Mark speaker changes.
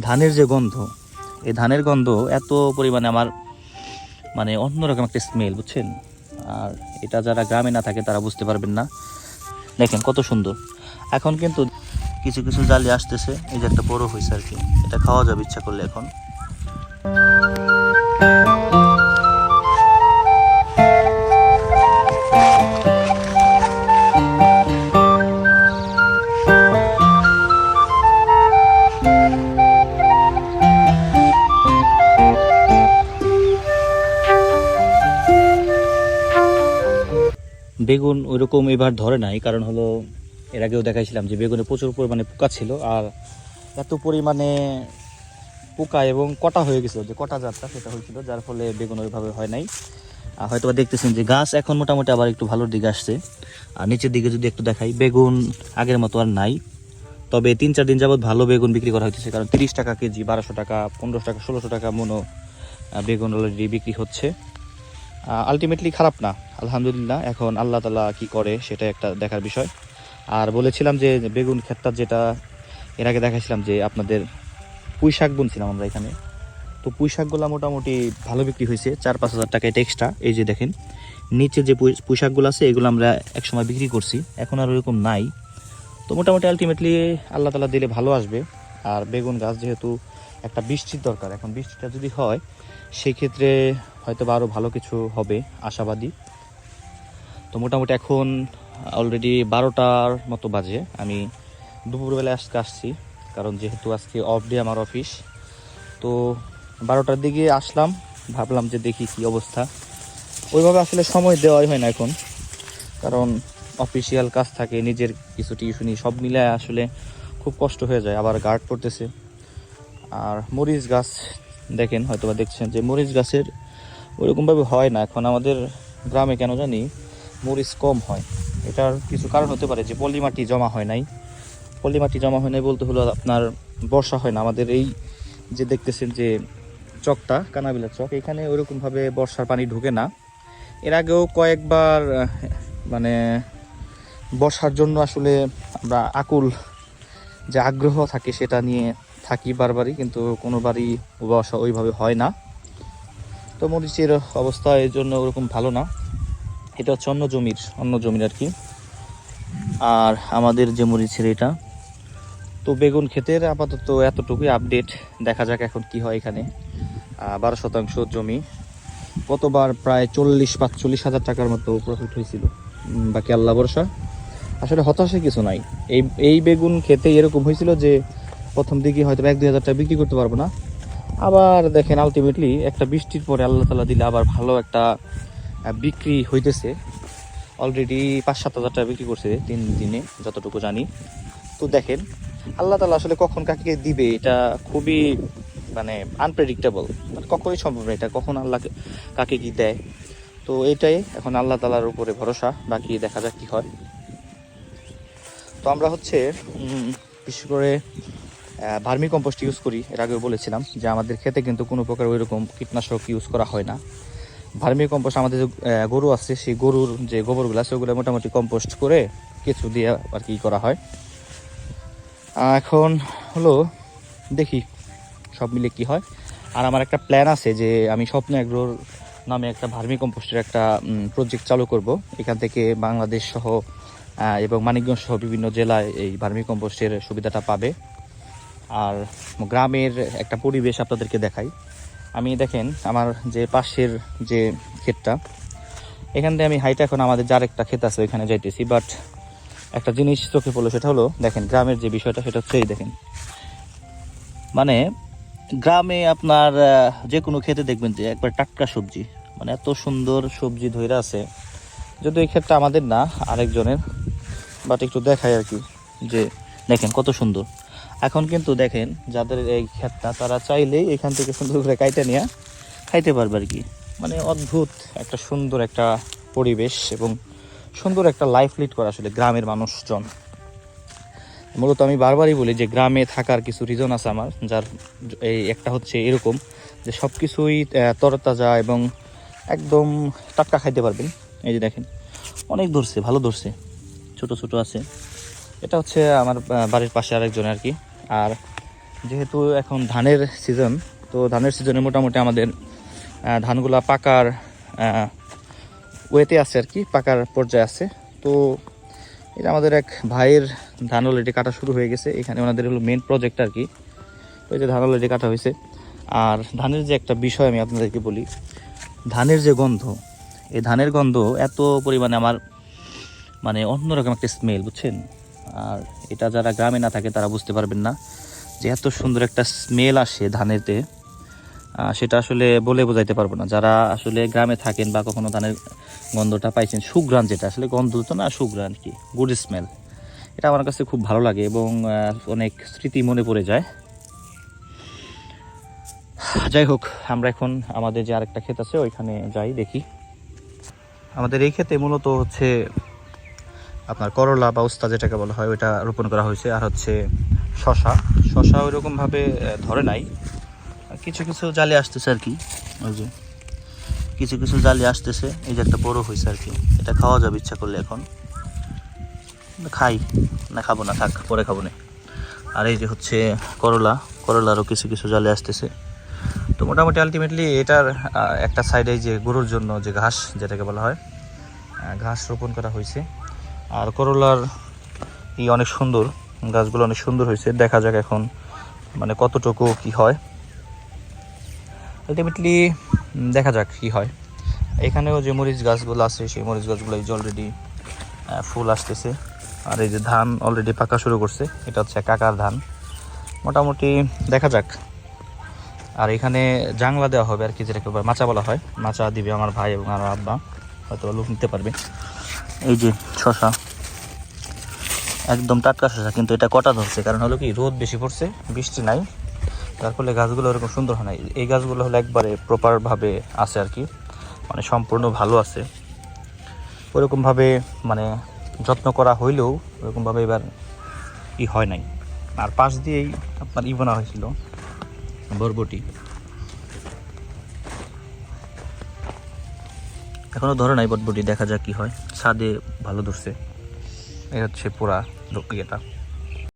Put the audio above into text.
Speaker 1: ধানের যে গন্ধ, এই ধানের গন্ধ এত পরিমাণে আমার মানে অন্যরকম একটা স্মেল বুঝছেন? আর এটা যারা গ্রামে না থাকে তারা বুঝতে পারবেন না। দেখেন কত সুন্দর। এখন কিন্তু কিছু কিছু জালি আসতেছে, এই যে একটা বড় হয়েছে আর কি। এটা খাওয়া যাবে ইচ্ছা করলে এখন। বেগুন ওইরকম এবার ধরে নাই, কারণ হলো এর আগেও দেখাইছিলাম যে বেগুনে প্রচুর পরিমাণে পোকা ছিল আর এত পরিমাণে পোকা এবং কটা হয়ে গেছিল, যে কটা যাত্রা সেটা হয়েছিল, যার ফলে বেগুন ওইভাবে হয় নাই। আর হয়তো দেখতেছেন যে গাছ এখন মোটামুটি আবার একটু ভালোর দিকে আসছে। আর নিচের দিকে যদি একটু দেখাই, বেগুন আগের মতো আর নাই। তবে তিন চার দিন যাবত ভালো বেগুন বিক্রি করা হচ্ছে কারণ তিরিশ টাকা কেজি, বারোশো টাকা, পনেরোশো টাকা, ষোলোশো টাকা মনো বেগুন অলরেডি বিক্রি হচ্ছে। আলটিমেটলি খারাপ না, আলহামদুলিল্লাহ। এখন আল্লাহ তালা কি করে সেটা একটা দেখার বিষয়। আর বলেছিলাম যে বেগুন ক্ষেতটা যেটা, এর আগে দেখাইছিলাম যে আপনাদের পুঁই শাক বুনছিলাম আমরা এখানে। তো পুঁই শাকগুলো মোটামুটি ভালো বিক্রি হয়েছে, চার পাঁচ হাজার টাকা এটা এক্সট্রা এই যে দেখেন। নিচে যে পুঁই শাকগুলো আছে, এগুলো আমরা একসময় বিক্রি করছি, এখন আর ওরকম নাই। তো মোটামুটি আলটিমেটলি আল্লাহ তালা দিলে ভালো আসবে। আর বেগুন গাছ যেহেতু একটা বৃষ্টির দরকার। এখন বৃষ্টিটা যদি হয় সেই ক্ষেত্রে হয়তো বা আরও ভালো কিছু হবে, আশাবাদী। তো মোটামুটি এখন অলরেডি বারোটার মতো বাজে। আমি দুপুরবেলা আজকে আসছি, কারণ যেহেতু আজকে অফ ডে আমার অফিস তো বারোটার দিকে আসলাম, ভাবলাম যে দেখি কি অবস্থা। ওইভাবে আসলে সময় দেওয়াই হয় না এখন, কারণ অফিসিয়াল কাজ থাকে, নিজের কিছু টিউশনি সব মিলে আসলে খুব কষ্ট হয়ে যায়। আবার গার্ড পড়তেছে। আর মরিচ গাছ দেখেন হয়তো বা দেখছেন যে মরিচ গাছের ওইরকমভাবে হয় না। এখন আমাদের গ্রামে কেন জানি মরিচ কম হয়। এটার কিছু কারণ হতে পারে যে পলি মাটি জমা হয় নাই। পলি মাটি জমা হয় নাই বলতে হলো আপনার বর্ষা হয় না। আমাদের এই যে দেখতেছেন যে চকটা, কানাবিলা চক, এখানে ওইরকমভাবে বর্ষার পানি ঢুকে না। এর আগেও কয়েকবার মানে বর্ষার জন্য আসলে আমরা আকুল যে আগ্রহ থাকে সেটা নিয়ে থাকি বারবারই, কিন্তু কোনো কোনোবারই বর্ষা ওইভাবে হয় না। তো মরিচের অবস্থা এর জন্য ওরকম ভালো না। এটা হচ্ছে অন্য জমির অন্য জমির আর কি আর আমাদের যে মরিচের এটা, তো বেগুন ক্ষেতের আপাতত এতটুকুই আপডেট দেখা যাক এখন কি হয় এখানে। বারো শতাংশ জমি। গতবার প্রায় চল্লিশ, পাঁচচল্লিশ হাজার টাকার মতো প্রফিট হয়েছিল। বাকি আল্লাহ ভরসা। আসলে হতাশে কিছু নাই। এই এই বেগুন খেতে এরকম হয়েছিল যে প্রথম দিকে হয়তো এক, দুই হাজার টাকা বিক্রি করতে পারব না। আবার দেখেন আলটিমেটলি একটা বৃষ্টির পরে আল্লাহ তালা দিলে আবার ভালো একটা বিক্রি হইতেছে। অলরেডি পাঁচ সাত হাজার টাকা বিক্রি করছে তিন দিনে, যতটুকু জানি। তো দেখেন, আল্লাহ তালা আসলে কখন কাকে দিবে, এটা খুবই মানে আনপ্রেডিক্টেবল মানে কখনোই সম্ভব না এটা, কখন আল্লাহ কাকে কি দেয়। তো এটাই এখন আল্লাহ তালার উপরে ভরসা, বাকি দেখা যাক কি হয়। তো আমরা হচ্ছে বিশেষ করে ভার্মি কম্পোস্ট ইউজ করি, এর আগেও বলেছিলাম যে আমাদের খেতে কিন্তু কোনো প্রকার ওইরকম কীটনাশক ইউজ করা হয় না। ভার্মি কম্পোস্ট আমাদের যে গরু আছে, সেই গরুর যে গোবরগুলো আছে, ওগুলো মোটামুটি কম্পোস্ট করে কিছু দিয়ে আর কি করা হয়। এখন হলো দেখি সব মিলে কি হয়। আর আমার একটা প্ল্যান আছে যে আমি স্বপ্ন এগ্রোর নামে একটা ভার্মি কম্পোস্টের একটা প্রজেক্ট চালু করব। এখান থেকে বাংলাদেশ সহ এবং মানিকগঞ্জ সহ বিভিন্ন জেলায় এই ভার্মি কম্পোস্টের সুবিধাটা পাবে। আর গ্রামের একটা পরিবেশ আপনাদেরকে দেখাই। আমি দেখেন, আমার যে পাশের যে ক্ষেতটা, এখান থেকে আমি হাইটা এখন আমাদের যার একটা ক্ষেত আছে ওইখানে যাইতেছি। বাট একটা জিনিস চোখে পড়ল সেটা হলো, দেখেন, গ্রামের যে বিষয়টা সেটা হচ্ছে এই দেখেন। মানে গ্রামে আপনার যে কোনো খেতে দেখবেন যে একবার টাটকা সবজি মানে এত সুন্দর সবজি ধরে আছে। যদিও এই ক্ষেতটা আমাদের না, আরেকজনের। বাট একটু দেখাই আর কি, যে দেখেন কত সুন্দর। এখন কিন্তু দেখেন যাদের এই ক্ষেতটা, তারা চাইলেই এখান থেকে সুন্দর করে কাইটা নিয়ে খাইতে পারবে আর কি। মানে অদ্ভুত একটা সুন্দর একটা পরিবেশ এবং সুন্দর একটা লাইফ লিড করে আসলে গ্রামের মানুষজন। মূলত আমি বারবারই বলি যে গ্রামে থাকার কিছু রিজন আছে আমার, যার এই একটা হচ্ছে এরকম যে সব কিছুই তরতাজা এবং একদম টাটকা খাইতে পারবেন। এই যে দেখেন, অনেক ধরছে, ভালো ধরছে, ছোট ছোট আছে। এটা হচ্ছে আমার বাড়ির পাশে আরেকজন আর কি। আর যেহেতু এখন ধানের সিজন তো ধানের সিজনে মোটামুটি আমাদের ধানগুলা পাকার ওয়েতে আছে আর কি, পাকার পর্যায়ে আছে। তো এটা আমাদের এক ভাইয়ের ধান অলরেডি কাটা শুরু হয়ে গেছে, এখানে ওনাদের হলো মেন প্রজেক্ট আর কি। ওই যে ধান অলরেডি কাটা হয়েছে। আর ধানের যে একটা বিষয় আমি আপনাদেরকে বলি, ধানের যে গন্ধ, এই ধানের গন্ধ এত পরিমাণে আমার মানে অন্যরকম একটা স্মেল বুঝছেন? আর এটা যারা গ্রামে না থাকে তারা বুঝতে পারবেন না যে এত সুন্দর একটা স্মেল আসে আহ, সেটা আসলে বলে বোঝাইতে পারব না। যারা আসলে গ্রামে থাকেন বা কখনো ধানের গন্ধটা পাইছেন সুগ্রান যেটা আসলে গন্ধ তো না সুগ্রান কি? গুড স্মেল এটা আমার কাছে খুব ভালো লাগে এবং অনেক স্মৃতি মনে পড়ে যায়। যাই হোক আমরা এখন আমাদের যে আরেকটা ক্ষেত আছে ওইখানে যাই দেখি। আমাদের এই ক্ষেতে মূলত হচ্ছে আপনার করলা বা উস্তা যেটাকে বলা হয়, ওইটা রোপণ করা হয়েছে। আর হচ্ছে শশা। শশা ওইরকমভাবে ধরে নাই। কিছু কিছু জালে আসতেছে আর কি। ওই যে কিছু কিছু জালে আসতেছে। এই যে একটা বড় হয়েছে আর কি। এটা খাওয়া যাবে ইচ্ছা করলে এখন। খাই। না খাব না, থাক, পরে খাব না। আর এই যে হচ্ছে করলা। করলারও কিছু কিছু জালে আসতেছে। তো মোটামুটি আলটিমেটলি এটার একটা সাইডে যে গরুর জন্য যে ঘাস, যেটাকে বলা হয় ঘাস রোপণ করা হয়েছে। আর করলার ই অনেক সুন্দর, গাছগুলো অনেক সুন্দর হয়েছে। দেখা যাক এখন মানে কতটুকু কি হয়। আলটিমেটলি দেখা যাক কি হয়। এখানেও যে মরিচ গাছগুলো আছে, সেই মরিচ গাছগুলো এই যে অলরেডি ফুল আসতেছে। আর এই যে ধান অলরেডি পাকা শুরু করছে, এটা হচ্ছে কাকার ধান। মোটামুটি দেখা যাক। আর এখানে জাংলা দেওয়া হবে আর কি, যেটাকে মাচা বলা হয়। মাচা দিবে আমার ভাই এবং আমার আব্বা। হয়তো লোক নিতে পারবে। এই যে শশা। একদম টাটকা শশা, কিন্তু এটা কটা ধরছে? কারণ হলো কি, রোদ বেশি পড়ছে, বৃষ্টি নাই। তার ফলে গাছগুলো ওরকম সুন্দর হয় না এই গাছগুলো হলো একবারে প্রপারভাবে আছে আর কি। মানে সম্পূর্ণ ভালো আছে। ওরকমভাবে মানে যত্ন করা হইলেও ওরকমভাবে এবার ই হয় নাই। আর পাশ দিয়েই আপনার ই বোনা হয়েছিল, বরবটি। এখনও ধরে নাই বটবটি দেখা যাক কি হয়। ছাদে ভালো ধরছে। এই হচ্ছে পুরা ইয়েটা